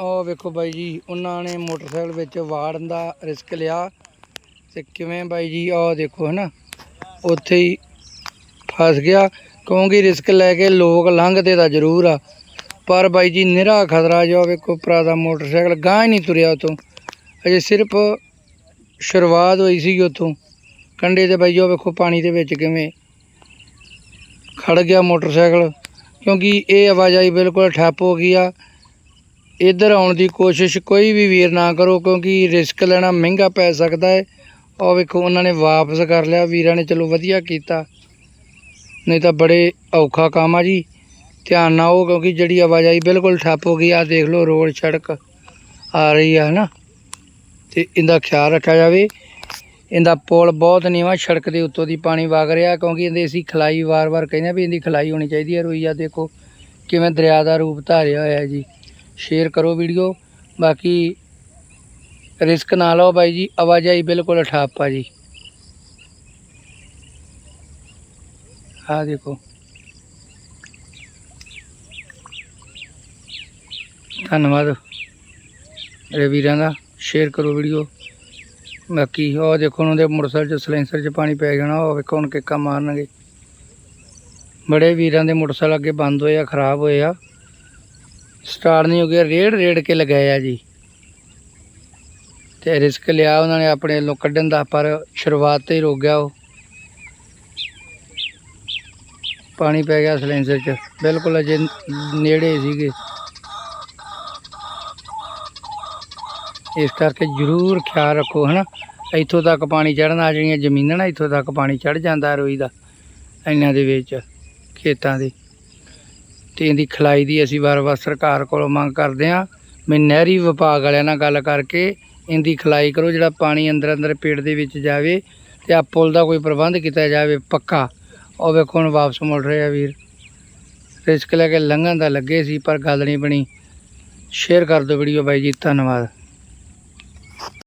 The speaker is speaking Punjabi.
ਉਹ ਵੇਖੋ ਬਾਈ ਜੀ, ਉਹਨਾਂ ਨੇ ਮੋਟਰਸਾਈਕਲ ਵਿੱਚ ਵਾੜਨ ਦਾ ਰਿਸਕ ਲਿਆ ਤੇ ਕਿਵੇਂ ਬਾਈ ਜੀ ਉਹ ਦੇਖੋ ਹੈ ਨਾ ਉੱਥੇ ਹੀ ਫਸ ਗਿਆ। ਕਿਉਂਕਿ ਰਿਸਕ ਲੈ ਕੇ ਲੋਕ ਲੰਘਦੇ ਤਾਂ ਜ਼ਰੂਰ ਆ, ਪਰ ਬਾਈ ਜੀ, ਨਿਹਰਾ ਖਤਰਾ ਜੋ ਵੇਖੋ ਭਰਾ ਦਾ ਮੋਟਰਸਾਈਕਲ ਗਾਂ ਹੀ ਨਹੀਂ ਤੁਰਿਆ ਉਤੋਂ ਅਜੇ ਸਿਰਫ ਸ਼ੁਰੂਆਤ ਹੋਈ ਸੀ ਉਤੋਂ ਕੰਡੇ ਤੇ ਬਾਈ ਜੀ ਉਹ ਵੇਖੋ ਪਾਣੀ ਦੇ ਵਿੱਚ ਕਿਵੇਂ ਖੜ ਗਿਆ ਮੋਟਰਸਾਈਕਲ, ਕਿਉਂਕਿ ਇਹ ਆਵਾਜਾਈ ਬਿਲਕੁਲ ਠੱਪ ਹੋ ਗਈ ਆ। ਇੱਧਰ ਆਉਣ ਦੀ ਕੋਸ਼ਿਸ਼ ਕੋਈ ਵੀ ਵੀਰ ਨਾ ਕਰੋ, ਕਿਉਂਕਿ ਰਿਸਕ ਲੈਣਾ ਮਹਿੰਗਾ ਪੈ ਸਕਦਾ ਹੈ। ਉਹ ਵੇਖੋ, ਉਹਨਾਂ ਨੇ ਵਾਪਸ ਕਰ ਲਿਆ, ਵੀਰਾਂ ਨੇ ਚਲੋ ਵਧੀਆ ਕੀਤਾ। ਨਹੀਂ ਤਾਂ ਬੜੇ ਔਖਾ ਕੰਮ ਆ ਜੀ। ਧਿਆਨ ਨਾਲ ਉਹ ਕਿਉਂਕਿ ਜਿਹੜੀ ਆਵਾਜਾਈ ਬਿਲਕੁਲ ਠੱਪ ਹੋ ਗਈ ਆ ਦੇਖ ਲਓ ਰੋਡ ਸੜਕ ਆ ਰਹੀ ਆ, ਹਨਾ? ਤੇ ਇਹਦਾ ਖਿਆਲ ਰੱਖਿਆ ਜਾਵੇ। ਇਹਦਾ ਪੁਲ ਬਹੁਤ ਨੀਵਾਂ, ਸੜਕ ਦੇ ਉੱਤੋਂ ਦੀ ਪਾਣੀ ਵਗ ਰਿਹਾ, ਕਿਉਂਕਿ ਇਹਦੇ ਅਸੀਂ ਖਲਾਈ ਵਾਰ-ਵਾਰ ਕਹਿੰਦੇ ਆ ਵੀ ਇਹਦੀ ਖਲਾਈ ਹੋਣੀ ਚਾਹੀਦੀ ਹੈ ਰੋਈਆ ਦੇਖੋ, ਕਿਵੇਂ ਦਰਿਆ ਦਾ ਰੂਪ ਧਾਰਿਆ ਹੋਇਆ ਜੀ। ਸ਼ੇਅਰ ਕਰੋ ਵੀਡੀਓ। ਬਾਕੀ ਰਿਸਕ ਨਾ ਲਓ ਬਾਈ ਜੀ, ਆਵਾਜਾਈ ਬਿਲਕੁਲ ਠੱਪ ਆ ਜੀ। ਆ ਦੇਖੋ। ਧੰਨਵਾਦ ਮੇਰੇ ਵੀਰਾਂ ਦਾ, ਸ਼ੇਅਰ ਕਰੋ ਵੀਡੀਓ। ਬਾਕੀ ਉਹ ਦੇਖੋ ਉਹਨਾਂ ਦੇ ਮੋਟਰਸਾਈਕਲ 'ਚ, ਸਲੈਂਸਰ 'ਚ ਪਾਣੀ ਪੈ ਜਾਣਾ, ਉਹ ਵੇਖੋ ਹੁਣ ਕਿੱਕਾਂ ਮਾਰਨਗੇ। ਬੜੇ ਵੀਰਾਂ ਦੇ ਮੋਟਰਸਾਈਕਲ ਅੱਗੇ ਬੰਦ ਹੋਏ ਆ, ਖਰਾਬ ਹੋਏ ਆ। ਸਟਾਰਟ ਨਹੀਂ ਹੋ ਗਿਆ, ਰੇੜ ਰੇੜ ਕੇ ਲਗਾਇਆ ਜੀ। ਤੇ ਰਿਸਕ ਲਿਆ ਉਹਨਾਂ ਨੇ ਆਪਣੇ ਵੱਲੋਂ ਕੱਢਣ ਦਾ, ਪਰ ਸ਼ੁਰੂਆਤ ਤੇ ਹੀ ਰੁਕ ਗਿਆ ਉਹ। ਪਾਣੀ ਪੈ ਗਿਆ ਸਲੈਂਸਰ 'ਚ। ਬਿਲਕੁਲ ਅਜੇ ਨੇੜੇ ਸੀਗੇ। ਇਸ ਕਰਕੇ ਜ਼ਰੂਰ ਖਿਆਲ ਰੱਖੋ, ਹਨਾ। ਇੱਥੋਂ ਤੱਕ ਪਾਣੀ ਚੜਨਾ ਜਿਹੜੀਆਂ ਜ਼ਮੀਨਾਂ ਨਾ, ਇੱਥੋਂ ਤੱਕ ਪਾਣੀ ਚੜ ਜਾਂਦਾ ਰੋਈ ਦਾ ਇਹਨਾਂ ਦੇ ਵਿੱਚ, ਖੇਤਾਂ ਦੇ। ਤੇ ਇਹਦੀ ਖਲਾਈ ਦੀ ਅਸੀਂ ਵਾਰ-ਵਾਰ ਸਰਕਾਰ ਕੋਲੋਂ ਮੰਗ ਕਰਦੇ ਹਾਂ। ਵੀ ਨਹਿਰੀ ਵਿਭਾਗ ਵਾਲਿਆਂ ਨਾਲ ਗੱਲ ਕਰਕੇ ਇਹਦੀ ਖਲਾਈ ਕਰੋ, ਜਿਹੜਾ ਪਾਣੀ ਅੰਦਰ ਅੰਦਰ ਪੇੜ ਦੇ ਵਿੱਚ ਜਾਵੇ ਤੇ ਆ ਪੁਲ ਦਾ ਕੋਈ ਪ੍ਰਬੰਧ ਕੀਤਾ ਜਾਵੇ, ਪੱਕਾ। ਉਹ ਵੇਖੋ ਹੁਣ ਵਾਪਸ ਮੁੜ ਰਹੇ ਆ ਵੀਰ। ਰਿਸਕ ਲੈ ਕੇ ਲੰਘਣ ਦਾ ਲੱਗੇ ਸੀ, ਪਰ ਗੱਲ ਨਹੀਂ ਬਣੀ। ਸ਼ੇਅਰ ਕਰ ਦਿਓ ਵੀਡੀਓ ਬਾਈ ਜੀ, ਧੰਨਵਾਦ।